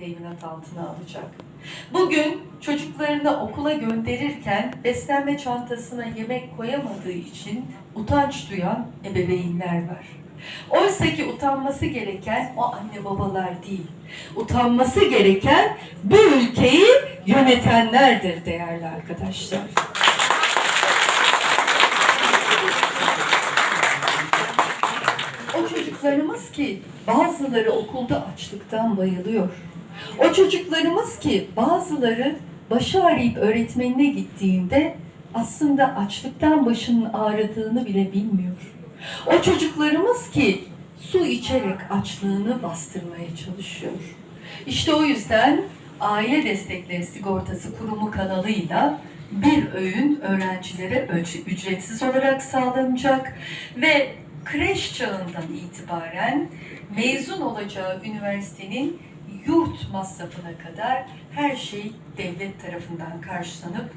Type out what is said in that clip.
teminat altına alacak. Bugün çocuklarını okula gönderirken beslenme çantasına yemek koyamadığı için utanç duyan ebeveynler var. Oysa ki utanması gereken o anne babalar değil. Utanması gereken bu ülkeyi yönetenlerdir değerli arkadaşlar. O çocuklarımız ki bazıları okulda açlıktan bayılıyor. O çocuklarımız ki bazıları başı ağrıyıp öğretmenine gittiğinde aslında açlıktan başının ağrıdığını bile bilmiyor. O çocuklarımız ki su içerek açlığını bastırmaya çalışıyor. İşte o yüzden Aile Destekleri Sigortası Kurumu kanalıyla bir öğün öğrencilere ücretsiz olarak sağlanacak ve kreş çağından itibaren mezun olacağı üniversitenin yurt masrafına kadar her şey devlet tarafından karşılanıp